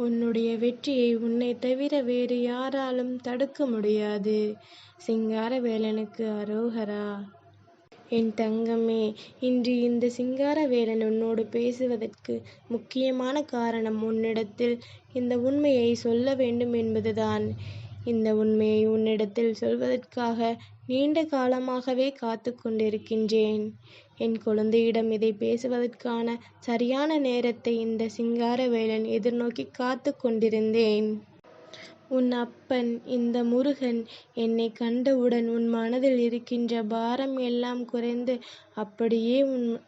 உன்னுடைய வெற்றியை உன்னை தவிர வேறு யாராலும் தடுக்க முடியாது. சிங்காரவேலனுக்கு அரோகரா. என் தங்கமே இன்று இந்த சிங்காரவேலன் உன்னோடு பேசுவதற்கு முக்கியமான காரணம் உன்னிடத்தில் இந்த உண்மையை சொல்ல வேண்டும் என்பதுதான். இந்த உண்மையை உன்னிடத்தில் சொல்வதற்காக நீண்ட காலமாகவே காத்துக் கொண்டிருக்கின்றேன். என் குழந்தையிடம் இதைப் பேசுவதற்கான சரியான நேரத்தை இந்த சிங்காரவேலன் எதிர்நோக்கிக் காத்துக் கொண்டிருந்தேன். உன் அப்பன் இந்த முருகன் என்னைக் கண்டவுடன் உன் மனதில் இருக்கின்ற பாரம் எல்லாம் குறைந்து அப்படியே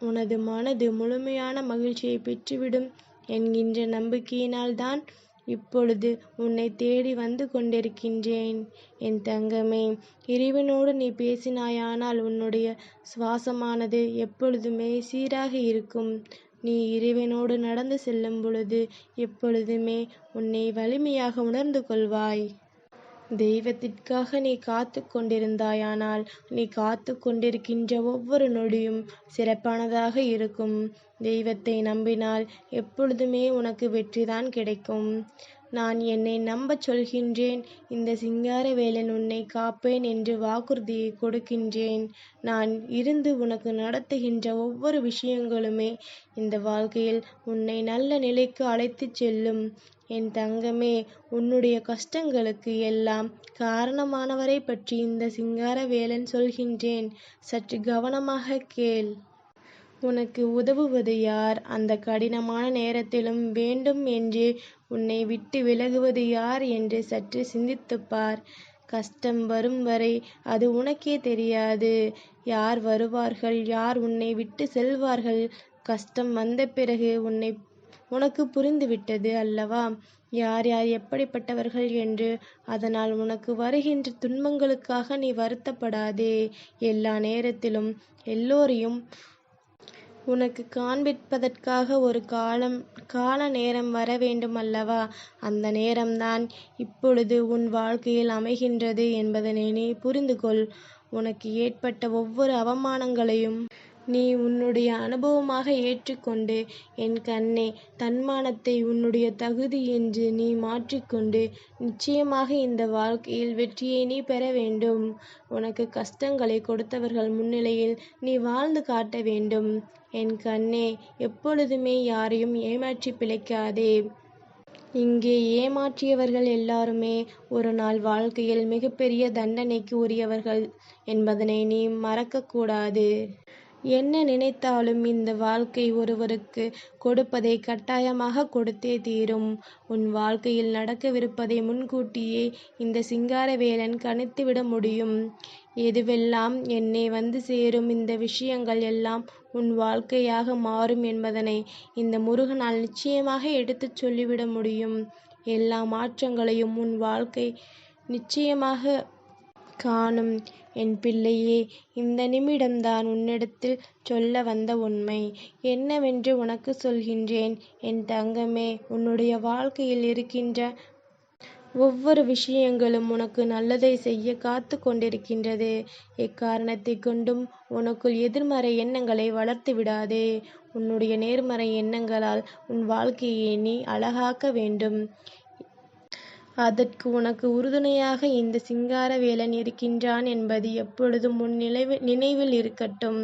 உனது மனது முழுமையான மகிழ்ச்சியைப் பெற்றுவிடும் என்கின்ற நம்பிக்கையினால்தான் இப்பொழுது உன்னை தேடி வந்து கொண்டிருக்கின்றேன். என் தங்கமே இறைவனோடு நீ பேசினாயானால் உன்னுடைய சுவாசமானது எப்பொழுதுமே சீராக இருக்கும். நீ இறைவனோடு நடந்து செல்லும் பொழுது எப்பொழுதுமே உன்னை வலிமையாக உணர்ந்து கொள்வாய். தெய்வத்திற்காக நீ காத்துக் கொண்டிருந்தாயானால் நீ காத்துக் கொண்டிருக்கின்ற ஒவ்வொரு நொடியும் சிறப்பானதாக இருக்கும். தெய்வத்தை நம்பினால் எப்பொழுதுமே உனக்கு வெற்றிதான் கிடைக்கும். நான் என்னை நம்பச் சொல்கின்றேன். இந்த சிங்காரவேலன் உன்னை காப்பேன் என்று வாக்குறுதியை கொடுக்கின்றேன். நான் இருந்து உனக்கு நடத்துகின்ற ஒவ்வொரு விஷயங்களுமே இந்த வாழ்க்கையில் உன்னை நல்ல நிலைக்கு அழைத்துச் செல்லும். என் தங்கமே உன்னுடைய கஷ்டங்களுக்கு எல்லாம் காரணமானவரைப் பற்றி இந்த சிங்காரவேலன் சொல்கின்றேன். சற்று கவனமாக கேள். உனக்கு உதவுவது யார்? அந்த கடினமான நேரத்திலும் வேண்டும் என்று உன்னை விட்டு விலகுவது யார் என்று சற்று சிந்தித்துப்பார் கஷ்டம் வரும் வரை அது உனக்கே தெரியாது. யார் வருவார்கள் யார் உன்னை விட்டு செல்வார்கள் கஷ்டம் வந்த பிறகு உன்னை உனக்கு புரிந்துவிட்டது அல்லவா யார் யார் எப்படிப்பட்டவர்கள் என்று. அதனால் உனக்கு வருகின்ற துன்பங்களுக்காக நீ வருத்தப்படாதே. எல்லா நேரத்திலும் எல்லோரையும் உனக்குக் காண்பிப்பதற்காக ஒரு காலம் கால நேரம் வர வேண்டும் அல்லவா அந்த நேரம்தான் இப்பொழுது உன் வாழ்க்கையில் அமைகின்றது என்பதனை நீ புரிந்து கொள். உனக்கு ஏற்பட்ட ஒவ்வொரு அவமானங்களையும் நீ உன்னுடைய அனுபவமாக ஏற்றுக்கொண்டு என் கண்ணே தன்மானத்தை உன்னுடைய தகுதி என்று நீ மாற்றிக்கொண்டு நிச்சயமாக இந்த வாழ்க்கையில் வெற்றியை நீ பெற வேண்டும். உனக்கு கஷ்டங்களை கொடுத்தவர்கள் முன்னிலையில் நீ வாழ்ந்து காட்ட வேண்டும். என் கண்ணே எப்பொழுதுமே யாரையும் ஏமாற்றி பிழைக்காதே. இங்கே ஏமாற்றியவர்கள் எல்லாருமே ஒரு நாள் வாழ்க்கையில் மிகப்பெரிய தண்டனைக்கு உரியவர்கள் என்பதனை நீ மறக்கக்கூடாது என்ன நினைத்தாலும் இந்த வாழ்க்கை ஒருவருக்கு கொடுப்பதை கட்டாயமாக கொடுத்தே தீரும். உன் வாழ்க்கையில் நடக்கவிருப்பதை முன்கூட்டியே இந்த சிங்காரவேலன் கணித்துவிட முடியும். எதுவெல்லாம் என்னை வந்து சேரும் இந்த விஷயங்கள் எல்லாம் உன் வாழ்க்கையாக மாறும் என்பதனை இந்த முருகனால் நிச்சயமாக எடுத்துச் சொல்லிவிட முடியும். எல்லா மாற்றங்களையும் உன் வாழ்க்கை நிச்சயமாக காணும். என் பிள்ளையே இந்த நிமிடம்தான் உன்னிடத்தில் சொல்ல வந்த உண்மை என்னவென்று உனக்கு சொல்கின்றேன். என் தங்கமே உன்னுடைய வாழ்க்கையில் இருக்கின்ற ஒவ்வொரு விஷயங்களும் உனக்கு நல்லதை செய்ய காத்துக் கொண்டிருக்கின்றது. எக்காரணத்தைக் கொண்டும் உனக்குள் எதிர்மறை எண்ணங்களை வளர்த்து விடாதே. உன்னுடைய நேர்மறை எண்ணங்களால் உன் வாழ்க்கையை நீ அழகாக்க வேண்டும். அதற்கு உனக்கு உறுதுணையாக இந்த சிங்காரவேலன் இருக்கின்றான் என்பது எப்பொழுதும் உன் நினைவில் இருக்கட்டும்.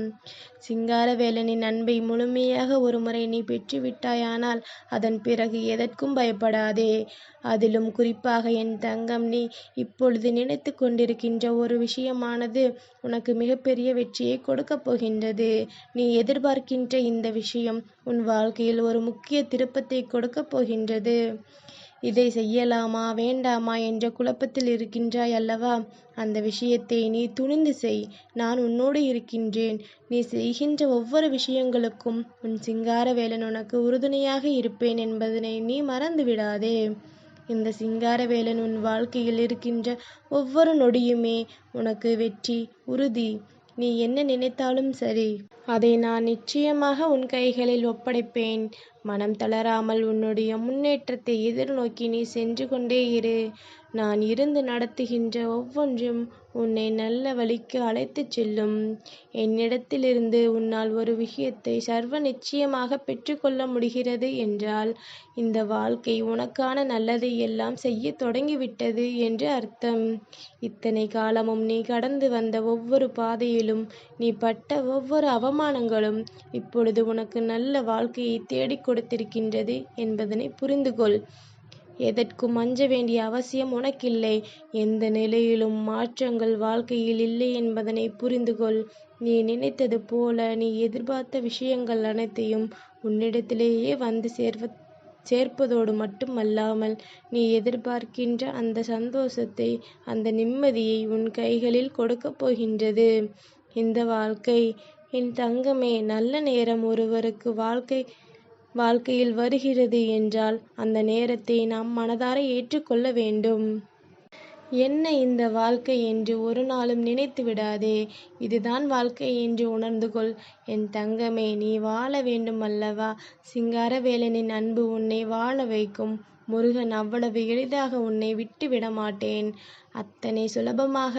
சிங்காரவேலனின் அன்பை முழுமையாக ஒருமுறை நீ பெற்றுவிட்டாயானால் அதன் பிறகு எதற்கும் பயப்படாதே. அதிலும் குறிப்பாக என் தங்கம் நீ இப்பொழுது நினைத்து கொண்டிருக்கின்ற ஒரு விஷயமானது உனக்கு மிகப்பெரிய வெற்றியை கொடுக்கப் போகின்றது. நீ எதிர்பார்க்கின்ற இந்த விஷயம் உன் வாழ்க்கையில் ஒரு முக்கிய திருப்பத்தை கொடுக்கப் போகின்றது. இதை செய்யலாமா வேண்டாமா என்ற குழப்பத்தில் இருக்கின்றாய் அல்லவா அந்த விஷயத்தை நீ துணிந்து செய். நான் உன்னோடு இருக்கின்றேன். நீ செய்கின்ற ஒவ்வொரு விஷயங்களுக்கும் உன் சிங்காரவேலன் உனக்கு உறுதுணையாக இருப்பேன் என்பதனை நீ மறந்து விடாதே. இந்த சிங்காரவேலன் உன் வாழ்க்கையில் இருக்கின்ற ஒவ்வொரு நொடியுமே உனக்கு வெற்றி உறுதி. நீ என்ன நினைத்தாலும் சரி. அதை நான் நிச்சயமாக உன் கைகளில் ஒப்படைப்பேன். மனம் தளராமல் உன்னுடைய முன்னேற்றத்தை எதிர்நோக்கி நீ சென்று கொண்டே இரு நான் இருந்து நடத்துகின்ற ஒவ்வொன்றும் உன்னை நல்ல வழிக்கு அழைத்துச் செல்லும். என்னிடத்திலிருந்து உன்னால் ஒரு விஷயத்தை சர்வ நிச்சயமாக பெற்றுக்கொள்ள முடிகிறது என்றால் இந்த வாழ்க்கை உனக்கான நல்லதை எல்லாம் செய்யத் தொடங்கிவிட்டது என்று அர்த்தம். இத்தனை காலமும் நீ கடந்து வந்த ஒவ்வொரு பாதையிலும் நீ பட்ட ஒவ்வொரு அவமானங்களும் இப்பொழுது உனக்கு நல்ல வாழ்க்கையை தேடிக் கொடுத்திருக்கின்றது என்பதனை புரிந்து கொள் எதற்கும் அஞ்ச வேண்டிய அவசியம் உனக்கில்லை? எந்த நிலையிலும் மாற்றங்கள் வாழ்க்கையில் இல்லை என்பதனை புரிந்து கொள் நீ நினைத்தது போல நீ எதிர்பார்த்த விஷயங்கள் அனைத்தையும் உன்னிடத்திலேயே வந்து சேர்வ சேர்ப்பதோடு மட்டுமல்லாமல் நீ எதிர்பார்க்கின்ற அந்த சந்தோஷத்தை அந்த நிம்மதியை உன் கைகளில் கொடுக்கப் போகின்றது. இந்த வாழ்க்கை என் தங்கமே நல்ல நேரம் ஒருவருக்கு வாழ்க்கை வாழ்க்கையில் வருகிறது என்றால் அந்த நேரத்தை நாம் மனதார ஏற்றுக்கொள்ள வேண்டும். என்ன இந்த வாழ்க்கை என்று ஒரு நாளும் நினைத்து விடாதே. இதுதான் வாழ்க்கை என்று உணர்ந்து கொள். என் தங்கமே நீ வாழ வேண்டும் அல்லவா? சிங்காரவேலனின் அன்பு உன்னை வாழ வைக்கும். முருகன் அவ்வளவு எளிதாக உன்னை விட்டு விட மாட்டேன். அத்தனை சுலபமாக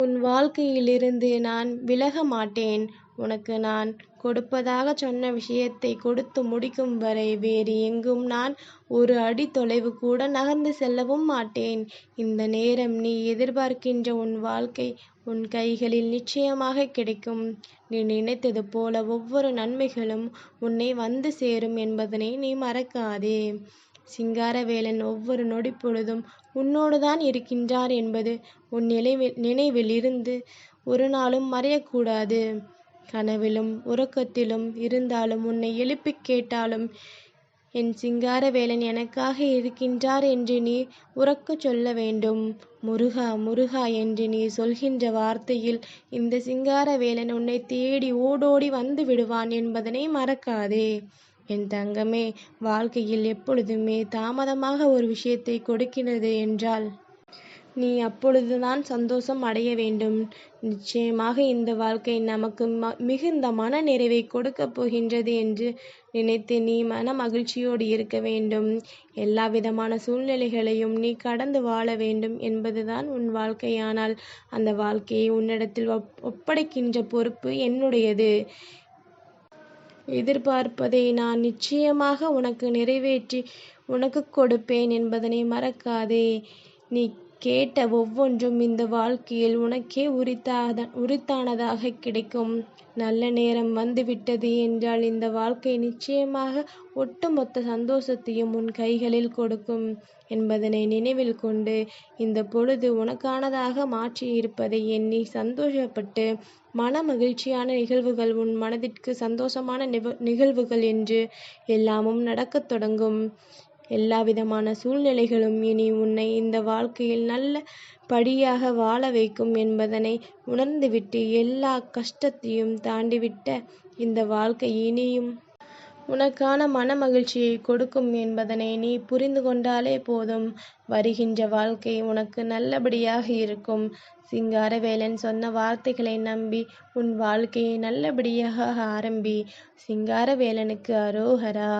உன் வாழ்க்கையிலிருந்து நான் விலக மாட்டேன். உனக்கு நான் கொடுப்பதாக சொன்ன விஷயத்தை கொடுத்து முடிக்கும் வரை வேறு எங்கும் நான் ஒரு அடி தொலைவு கூட நகர்ந்து செல்லவும் மாட்டேன். இந்த நேரம் நீ எதிர்பார்க்கின்ற உன் வாழ்க்கை உன் கைகளில் நிச்சயமாக கிடைக்கும். நீ நினைத்தது போல ஒவ்வொரு நன்மைகளும் உன்னை வந்து சேரும் என்பதனை நீ மறக்காதே. சிங்காரவேலன் ஒவ்வொரு நொடி பொழுதும் உன்னோடுதான் இருக்கின்றார் என்பது உன் நினைவில் நினைவில் இருந்து ஒரு நாளும் மறையக்கூடாது. கனவிலும் உறக்கத்திலும் இருந்தாலும் உன்னை எழுப்பிக் கேட்டாலும் என் சிங்காரவேலன் எனக்காக இருக்கின்றார் என்று நீ உறக்கச் சொல்ல வேண்டும். முருகா முருகா என்று நீ சொல்கின்ற வார்த்தையில் இந்த சிங்காரவேலன் உன்னை தேடி ஓடோடி வந்து விடுவான் என்பதனை மறக்காதே. என் தங்கமே வாழ்க்கையில் எப்பொழுதுமே தாமதமாக ஒரு விஷயத்தை கொடுக்கிறது என்றால் நீ அப்பொழுதுதான் சந்தோஷம் அடைய வேண்டும். நிச்சயமாக இந்த வாழ்க்கை நமக்கு ம மிகுந்த மன நிறைவை கொடுக்கப் போகின்றது என்று நினைத்து நீ மன மகிழ்ச்சியோடு இருக்க வேண்டும். எல்லா விதமான சூழ்நிலைகளையும் நீ கடந்து வாழ வேண்டும் என்பதுதான் உன் வாழ்க்கையானால். அந்த வாழ்க்கையை உன்னிடத்தில் ஒப் ஒப்படைக்கின்ற பொறுப்பு என்னுடையது. எதிர்பார்ப்பதை நான் நிச்சயமாக உனக்கு நிறைவேற்றி உனக்கு கொடுப்பேன் என்பதனை மறக்காதே. நீ கேட்ட ஒவ்வொன்றும் இந்த வாழ்க்கையில் உனக்கே உரித்தாத உரித்தானதாக கிடைக்கும். நல்ல நேரம் வந்துவிட்டது என்றால் இந்த வாழ்க்கை நிச்சயமாக ஒட்டுமொத்த சந்தோஷத்தையும் உன் கைகளில் கொடுக்கும் என்பதனை நினைவில் கொண்டு இந்த பொழுது உனக்கானதாக மாற்றி இருப்பதை எண்ணி சந்தோஷப்பட்டு மன மகிழ்ச்சியான நிகழ்வுகள் உன் மனதிற்கு சந்தோஷமான நிகழ்வுகள் என்று எல்லாமும் நடக்கத் தொடங்கும். எல்லா விதமான சூழ்நிலைகளும் இனி உன்னை இந்த வாழ்க்கையில் நல்ல படியாக வாழ வைக்கும் என்பதனை உணர்ந்துவிட்டு எல்லா கஷ்டத்தையும் தாண்டிவிட்ட இந்த வாழ்க்கை இனியும். உனக்கான மன மகிழ்ச்சியை கொடுக்கும் என்பதனை நீ புரிந்து கொண்டாலே போதும். வருகின்ற வாழ்க்கை உனக்கு நல்லபடியாக இருக்கும். சிங்காரவேலன் சொன்ன வார்த்தைகளை நம்பி உன் வாழ்க்கையை நல்லபடியாக ஆரம்பி. சிங்காரவேலனுக்கு அரோகரா